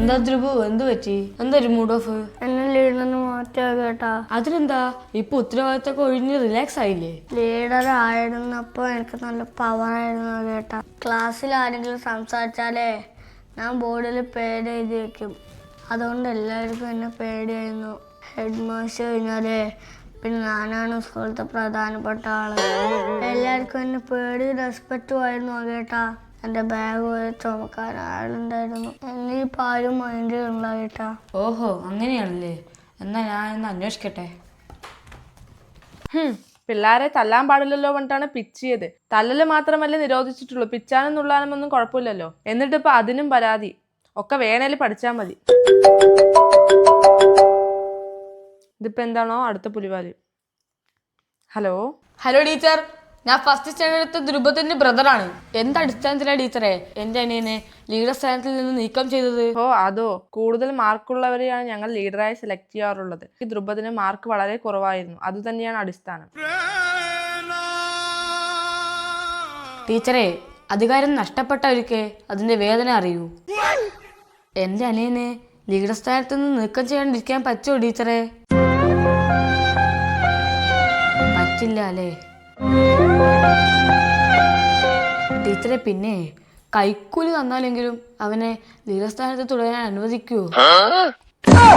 എന്താ ധ്രുവ് എന്ത് പറ്റി? എന്താ ഒരു മൂഡ് ഓഫ് എന്നെ ലീഡറിന് മാറ്റിയാ കേട്ടാ. അതിനെന്താ? ഇപ്പൊ ഉത്തരവാദിത്തൊക്കെ ഒഴിഞ്ഞ് റിലാക്സ് ആയില്ലേ? ലീഡർ ആയിരുന്നപ്പോ എനിക്ക് നല്ല പവർ ആയിരുന്നു കേട്ടാ. ക്ലാസ്സിൽ ആരെങ്കിലും സംസാരിച്ചാലേ ഞാൻ ബോർഡിൽ പേര് എഴുതി വെക്കും. അതുകൊണ്ട് എല്ലാവർക്കും എന്നെ പേടിയായിരുന്നു. ഹെഡ് മാസ്റ്റർ കഴിഞ്ഞാലേ പിന്നെ ഞാനാണ് സ്കൂളത്തെ പ്രധാനപ്പെട്ട ആൾ. എല്ലാവർക്കും എന്നെ പേടി റെസ്പെക്റ്റും ആയിരുന്നു കേട്ടാ? എന്റെ ബാഗ് വരെ ചുമക്കാൻ ആളുണ്ടായിരുന്നു. എന്നെ പാലും ആരും മൈൻഡ് കേട്ടാ. ഓഹോ അങ്ങനെയാണല്ലേ? എന്നാ ഞാൻ ഇന്ന് അന്വേഷിക്കട്ടെ. പിള്ളേരെ പിള്ളാരെ തല്ലാൻ പാടില്ലല്ലോ പറഞ്ഞിട്ടാണ് പിച്ചിയത്. തല്ലല് മാത്രമല്ലേ നിരോധിച്ചിട്ടുള്ളൂ. പിച്ചാനും നുള്ളാനും ഒന്നും കുഴപ്പമില്ലല്ലോ. എന്നിട്ട് ഇപ്പൊ അതിനും പരാതി. ഒക്കെ വേണേൽ പഠിച്ചാൽ മതി. ഇതിപ്പോ എന്താണോ അടുത്ത പുലിവാൽ. ഹലോ? Hello teacher. ഞാൻ ഫസ്റ്റ് സ്റ്റാൻഡേർഡ് എടുത്ത ധ്രുപത്തിന്റെ ബ്രദറാണ് എന്ത് അടിസ്ഥാനത്തിലാണ് ടീച്ചറെ എന്റെ അനിയനെ ലീഡർ സ്ഥാനത്തിൽ നിന്ന് നീക്കം ചെയ്തത്? ഓ അതോ. കൂടുതൽ മാർക്കുള്ളവരെയാണ് ഞങ്ങൾ ലീഡറായി സെലക്ട് ചെയ്യാറുള്ളത്. ഈ മാർക്ക് വളരെ കുറവായിരുന്നു. അതുതന്നെയാണ് അടിസ്ഥാനം. ടീച്ചറെ അധികാരം നഷ്ടപ്പെട്ടവർക്ക് അതിന്റെ വേദന അറിയൂ. എന്റെ അനിയനെ ലീഡർ സ്ഥാനത്ത് നിന്ന് നീക്കം ചെയ്യാണ്ടിരിക്കാൻ പറ്റുമോ ടീച്ചറെ പറ്റില്ല അല്ലേ? ടീച്ചറെ പിന്നെ. കൈക്കൂലി തന്നാലെങ്കിലും അവനെ നിരസ്ഥാനത്ത് സ്ഥാനത്ത് തുടരാൻ അനുവദിക്കൂ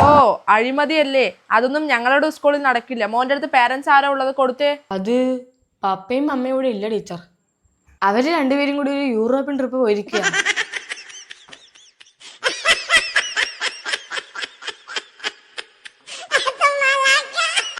ഓ അഴിമതിയല്ലേ? അതൊന്നും ഞങ്ങളുടെ സ്കൂളിൽ നടക്കില്ല. മോന്റെ അടുത്ത് പേരൻസ് ആരാ ഉള്ളത് കൊടുത്തേ? അത് പപ്പയും അമ്മയും കൂടെ ഇല്ല ടീച്ചർ. അവർ രണ്ടുപേരും കൂടി ഒരു യൂറോപ്യൻ ട്രിപ്പ് പോയിരിക്കുക